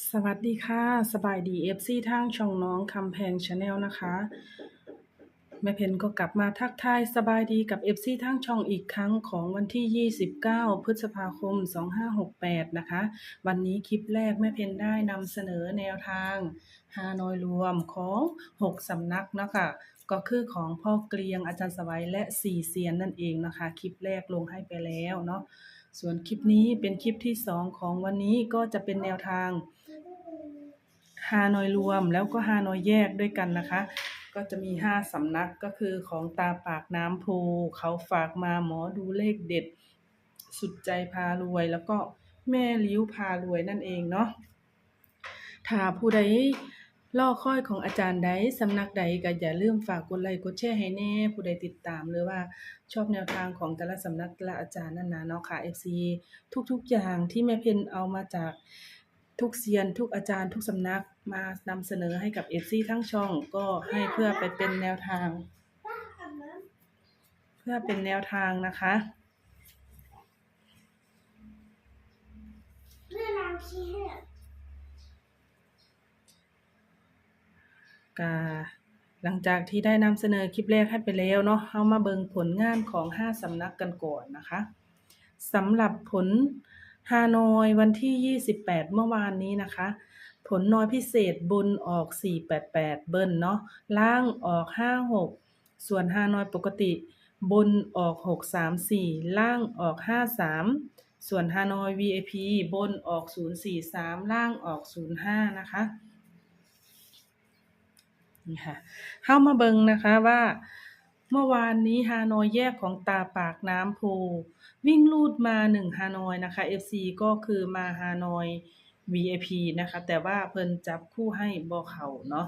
สวัสดีค่ะ สบายดี FC ทางช่องน้องคำแพงชาแนลนะคะ แม่เพนก็กลับมาทักทายสบายดีกับ FC ทางช่องอีกครั้งของวันที่ 29 พฤษภาคม 2568 นะคะ วันนี้คลิปแรกแม่เพนได้นำเสนอแนวทางฮานอยรวมของ 6 สำนักนะคะก็คือของพ่อเกลียงอาจารย์สวัยและสี่เซียนนั่นเองนะคะ คลิปแรกลงให้ไปแล้วเนาะส่วนคลิปนี้เป็นคลิปที่ 2 ของวันนี้ก็จะเป็นแนวทาง ฮานอยรวมแล้วก็ฮานอยแยกด้วยกันนะคะ ก็จะมี 5สำนักก็คือของตาปากน้ำโพเขาฝากมาหมอดูเลขเด็ด สุดใจพารวย แล้วก็แม่ลิ้วพารวยนั่นเองเนาะถ้าผู้ใดล่อค่อยของอาจารย์ใดสำนักใดก็อย่าลืมฝากกดไลค์กดแชร์ให้แน่ ผู้ใดติดตามหรือว่าชอบแนวทางของแต่ละสำนักแต่ละอาจารย์นั่นนะเนาะค่ะ FC ทุกๆอย่างที่แม่เพนเอามาจาก ทุกเซียนทุกอาจารย์ทุกสำนักมานำเสนอให้กับเอฟซีทั้งช่องก็ให้เพื่อไปเป็นแนวทาง เพื่อเป็นแนวทางนะคะแม่น้ำขี้เหือกกาหลังจากที่ได้นำเสนอคลิปแรกให้ไปแล้วเนาะเอามาเบิงผลงานของ 5สำนักกันก่อนนะคะสำหรับผล ฮานอยวันที่ 28 เมื่อวานนี้นะคะ ผลน้อยพิเศษบนออก 488 เบิ้ลเนาะล่างออก 56 ส่วนฮานอยปกติบนออก 634 ล่างออก 53 ส่วนฮานอย VIP บนออก 043 ล่างออก 05 นะคะนี่ค่ะเข้ามาเบิงนะคะว่า เมื่อวานนี้ฮานอยแยกของตาปากน้ำโพ วิ่งลูดมาหนึ่งฮานอยนะคะ FC ก็คือมาฮานอย VIP นะคะ แต่ว่าเพิ่นจับคู่ให้บอเขาเนาะ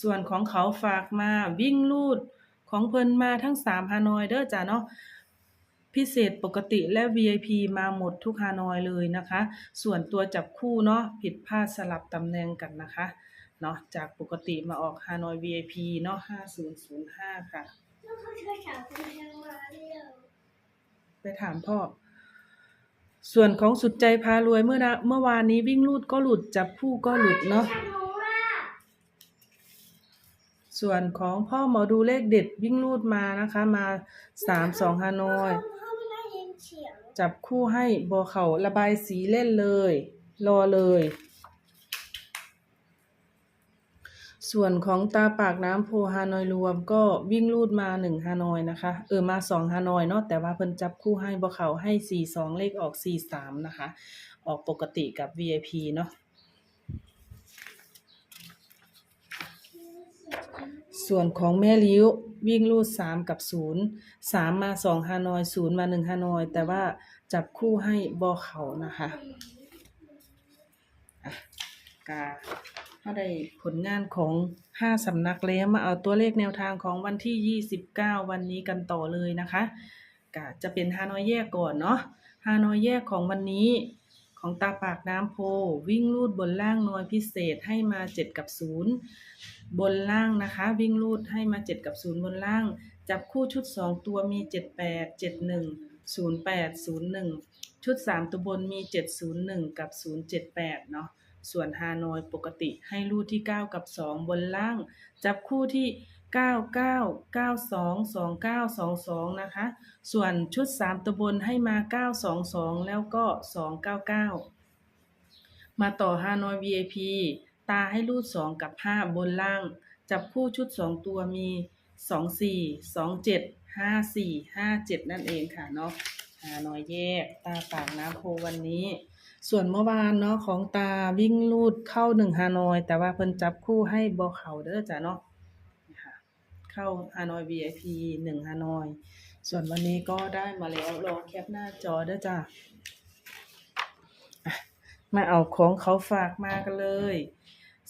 ส่วนของเขาฝากมาวิ่งลูดของเพิ่นมาทั้งสามฮานอยเด้อจ้ะเนาะพิเศษปกติและ VIP มาหมดทุกฮานอยเลยนะคะ ส่วนตัวจับคู่เนาะผิดพลาดสลับตำแหน่งกันนะคะ เนาะจากปกติมาออกฮานอย VIP เนาะ5005 ค่ะ แล้วเขาช่วยสาวคนยังมาเรียวไปถามพ่อ ส่วนของสุดใจพารวยเมื่อนะเมื่อวานนี้วิ่งลูดก็หลุดจับคู่ก็หลุดเนาะ ฉันรู้ว่าส่วนของพ่อหมอดูเลขเด็ดวิ่งลูดมานะคะมาสามสองฮานอย พ่อไม่ได้ยินเสียง จับคู่ให้บอเขาระบายสีเล่นเลย รอเลย ส่วนของตาปากน้ำโพฮานอยรวมก็วิ่งลูดมาหนึ่งฮานอยนะคะ เออมาสองฮานอยเนาะแต่ว่าเพิ่นจับคู่ให้บอเขาให้สี่สองเลขออกสี่สามนะคะ ออกปกติกับ VIP เนาะส่วนของแม่ลิ้ววิ่งลูดสามกับศูนย์สามมาสองฮานอยศูนย์มาหนึ่งฮานอย แต่ว่าจับคู่ให้บอเขานะคะอะกา เขาได้ผลงานของห้าสำนักแล้วมาเอาตัวเลขแนวทางของวันที่ยี่สิบเก้าวันนี้กันต่อเลยนะคะกาจะเป็นฮานอยแยกก่อนเนาะฮานอยแยกของวันนี้ของตาปากน้ำโพ วิ่งลูดบนล่างน้อยพิเศษให้มา 7 กับ 0 บนล่างนะคะ วิ่งลูดให้มา 7 กับ 0 บนล่าง จับคู่ชุด 2 ตัวมี 78 71 08 01 ชุด 3 ตัวบนมี 701 กับ 078 เนาะ ส่วนฮานอยปกติให้ลูดที่ 9 กับ 2 บนล่าง จับคู่ที่ 99 92 29 22 นะคะ ส่วนชุด 3 ตัวบนให้มา 922 แล้วก็ 299 มาต่อฮานอย VIP ตาให้รูด 2 กับ 5 บนล่าง จับคู่ชุด 2 ตัวมี 24 27 54 57 นั่นเองค่ะเนาะฮานอยแยก ตาปากน้ำโพวันนี้ ส่วนเมื่อวานเนาะของตาวิ่งลูดเข้า1ฮานอย แต่ว่าเพิ่นจับคู่ให้บอเขาเด้อจ้ะเนาะเข้าฮานอย VIP 1ฮานอย ส่วนวันนี้ก็ได้มาแล้วรอแคปหน้าจอเด้อจ้ะอะมาเอาของเขาฝากมากันเลย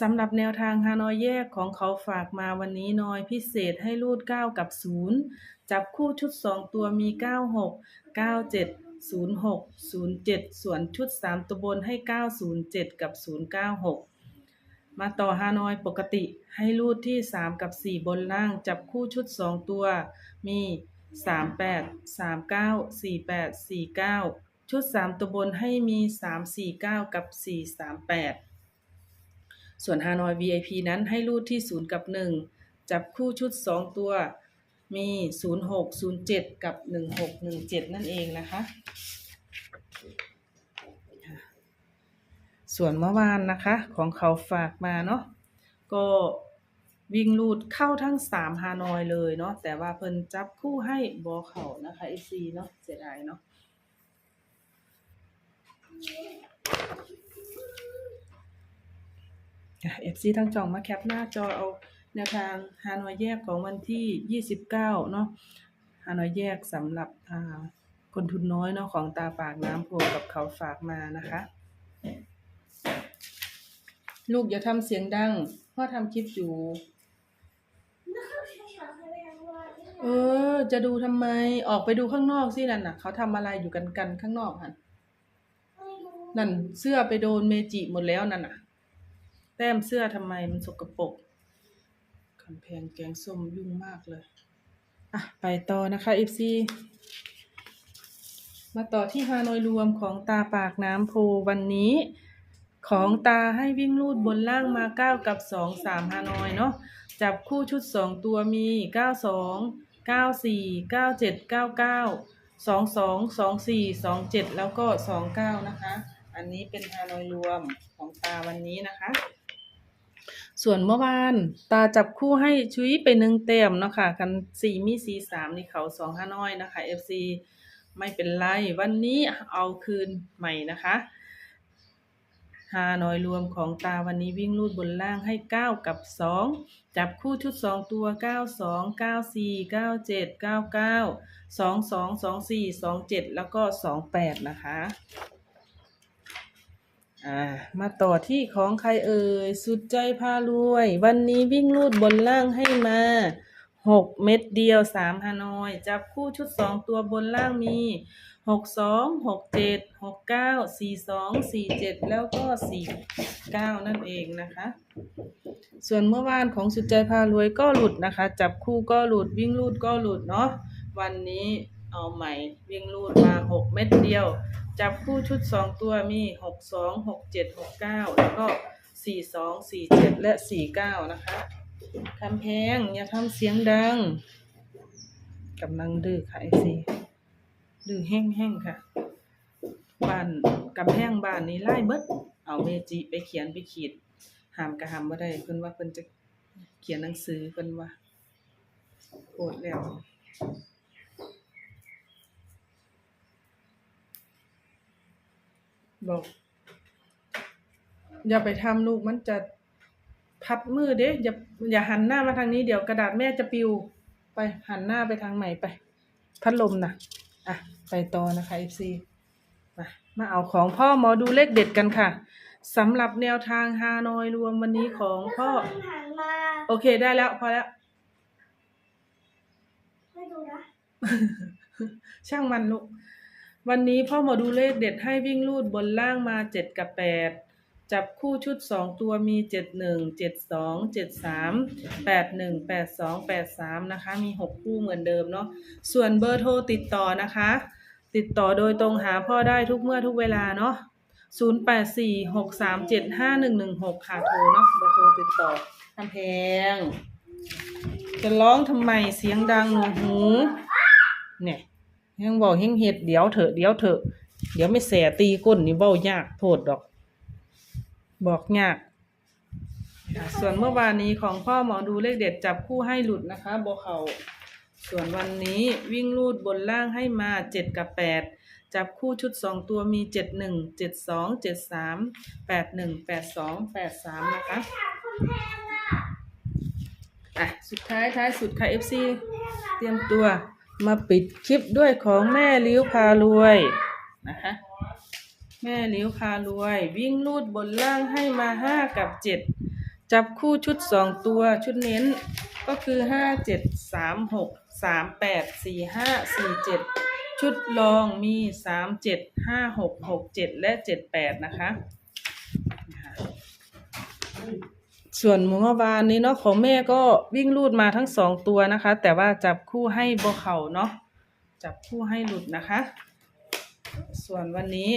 สำหรับแนวทางฮานอยแยกของเขาฝากมาวันนี้น้อยพิเศษให้รูด 9 กับ 0 จับคู่ชุด 2 ตัวมี 96 97 06 07ส่วนชุด3ตัวบนให้907กับ096มาต่อฮานอยปกติให้รูดที่3กับ4บนล่างจับคู่ชุด2ตัว มี38 39 48 49ชุดสามตัวบนให้มีสามสี่เก้ากับสี่สามแปดส่วนฮานอย VIP นั้นให้รูดที่ศูนย์กับหนึ่งจับคู่ชุดสองตัว มีศูนย์หกศูนย์เจ็ดกับหนึ่งหกหนึ่งเจ็ดนั่นเองนะคะ ส่วนเมื่อวานนะคะ ของเขาฝากมาเนาะก็วิ่งรูดเข้าทั้งสามฮานอยเลยเนาะแต่ว่าเพิ่นจับคู่ให้บอเขานะคะ FC เนาะเสียดายเนาะเอฟซีทั้งจองมาแคปหน้าจอเอา แนวทางฮานอยแยกของวันที่ 29 เนาะฮานอยแยกสำหรับคนทุนน้อยเนาะของตาปากน้ำโพกับเขาฝากมานะคะ ลูกอย่าทำเสียงดังพ่อทำคลิปอยู่ เออ จะดูทำไมออกไปดูข้างนอกสินั่นน่ะ เขาทำอะไรอยู่กันกันข้างนอกหันไม่รู้นั่นเสื้อไปโดนเมจิหมดแล้วนั่นน่ะ แต้มเสื้อทำไมมันสกปรกำแพงแกงส้มยุ่งมากเลย อะ ไปต่อนะคะ FC มาต่อที่ฮานอยรวมของตาปากน้ำโพวันนี้ ของตาให้วิ่งลูดบนล่างมาเก้ากับสองสามฮานอยเนาะจับคู่ชุดสองตัวมีเก้าสองเก้าสี่เก้าเจ็ดเก้าเก้าสองสองสองสี่สองเจ็ดแล้วก็สองเก้านะคะ อันนี้เป็นฮานอยรวมของตาวันนี้นะคะ ส่วนเมื่อวานตาจับคู่ให้ชุยไปหนึ่งเต็มเนาะค่ะกันสี่มีสี่สามนี่เขาสองห้าน้อยนะคะ FC ไม่เป็นไร วันนี้เอาคืนใหม่นะคะฮานอยรวมของตาวันนี้วิ่งลูดบนล่างให้เก้ากับสองจับคู่ชุดสองตัวเก้าสองเก้าสี่เก้าเจ็ดเก้าเก้าสองสองสองสี่สองเจ็ดแล้วก็สองแปดนะคะ อ่ามาต่อที่ของใครเอ่ย สุดใจพารวย วันนี้วิ่งลูดบนล่างให้มาหกเม็ดเดียวสามฮานอย จับคู่ชุดสองตัวบนล่างมีหกสองหกเจ็ดหกเก้าสี่สองสี่เจ็ดแล้วก็สี่เก้านั่นเองนะคะ ส่วนเมื่อวานของสุดใจพารวยก็หลุดนะคะ จับคู่ก็หลุดวิ่งลูดก็หลุดเนาะวันนี้เอาใหม่วิ่งลูดมาหกเม็ดเดียว จับคู่ชุดสองตัวมีหกสองหกเจ็ดหกเก้าแล้วก็สี่สองสี่เจ็ดและสี่เก้านะคะคำแพงอย่าทำเสียงดังกำลังดื้อค่ะไอซีดื้อแห้งๆค่ะบ้านกำแพงบ้านนี้ไล่เบิดเอาเมจิไปเขียนไปขีดหามกระหามบ่ได้เพิ่นว่าเพิ่นจะเขียนหนังสือเพิ่นว่าโคตรแล้ว บอก อย่าไปทำลูกมันจะพับมือเด้อย่าอย่าหันหน้ามาทางนี้เดี๋ยวกระดาษแม่จะปิว ไปหันหน้าไปทางใหม่ไป พัดลมนะอะ ไปต่อนะคะ FC มามาเอาของพ่อหมอดูเลขเด็ดกันค่ะสำหรับแนวทางฮานอยรวมวันนี้ของพ่อมันหันมาโอเคได้แล้วพอแล้ว ไม่ดูนะ ช่างมันลูก วันนี้พ่อหมอดูเลขเด็ดให้วิ่งลูดบนล่างมาเจ็ดกับแปดจับคู่ชุดสองตัวมีเจ็ดหนึ่งเจ็ดสองเจ็ดสามแปดหนึ่งแปดสองแปดสามนะคะ มีหกคู่เหมือนเดิมเนาะส่วนเบอร์โทรติดต่อนะคะ ติดต่อโดยตรงหาพ่อได้ทุกเมื่อทุกเวลาเนาะศูนย์แปดสี่หกสามเจ็ดห้าหนึ่งหนึ่งหกค่ะโทรเนาะเบอร์โทรติดต่อทำแพงจะร้องทำไมเสียงดังหนูหูเนี่ย ยังบอกเฮงเห็ดเดี๋ยวเถอะเดี๋ยวเถอะเดี๋ยวไม่แสตีก้นนี่เบายากโทษดอก บอกยากส่วนเมื่อวานนี้ของพ่อหมอดูเลขเด็ดจับคู่ให้หลุดนะคะโบเขาส่วนวันนี้วิ่งลูดบนล่างให้มาเจ็ดกับแปดจับคู่ชุดสองตัวมีเจ็ดหนึ่งเจ็ดสองเจ็ดสามแปดหนึ่งแปดสองแปดสามนะคะอะสุดท้ายท้ายสุดค่ะ FC คนแพงอะเตรียมตัว มาปิดคลิปด้วยของแม่ลิ้วพารวยนะคะแม่ลิ้วพารวย วิ่งลูดบนล่างให้มาห้ากับเจ็ดจับคู่ชุดสองตัวชุดเน้นก็คือห้าเจ็ดสามหกสามแปดสี่ห้าสี่เจ็ดชุดรองมีสามเจ็ดห้าหกหกเจ็ดและเจ็ดแปดนะคะนะคะ ส่วนเมื่อวานนี้เนาะของแม่ก็วิ่งลูดมาทั้งสองตัวนะคะ แต่ว่าจับคู่ให้โบเข่าเนาะจับคู่ให้หลุดนะคะ ส่วนวันนี้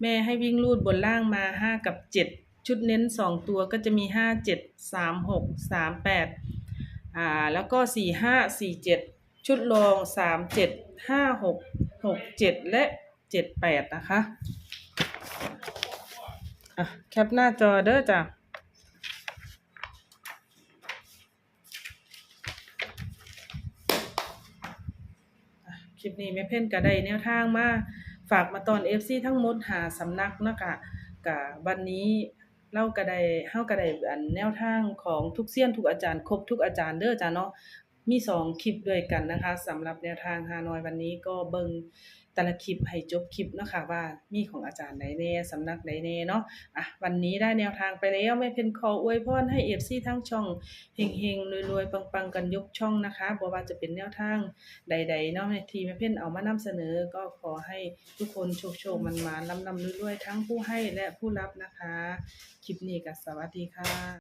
แม่ให้วิ่งลูดบนล่างมาห้ากับเจ็ดชุดเน้นสองตัวก็จะมีห้าเจ็ดสามหกสามแปดอ่าแล้วก็สี่ห้าสี่เจ็ดชุดรองสามเจ็ดห้าหกหกเจ็ดและเจ็ดแปดนะคะอะแคปหน้าจอเด้อจ้ะ คลิปนี้แม่เพ่นก็ได้แนวทางมาฝากมาตอนเอฟซีทั้งหมดหาสำนักเนาะคะกะวันนี้เล่ากระไดเฮากระไดอันแนวทางของทุกเสี้ยนทุกอาจารย์ครบทุกอาจารย์เด้อจ้าเนาะมีสองคลิปด้วยกันนะคะสำหรับแนวทางฮานอยวันนี้ก็เบิ่ง แต่ละคลิปให้จบคลิปเนาะค่ะว่ามีของอาจารย์ไหนแน่สำนักไหนแน่เนาะอะวันนี้ได้แนวทางไปแล้วแม่เพ็ญขออวยพรให้ FC ทั้งช่องเฮงๆรวยๆปังๆกันยกช่องนะคะบ่ว่าจะเป็นแนวทางใดๆเนาะทีแม่เพ่นเอามานำเสนอ ก็ขอให้ทุกคนโชคโชคมันมาลำลำรวยๆทั้งผู้ให้และผู้รับนะคะคลิปนี้ก็สวัสดีค่ะ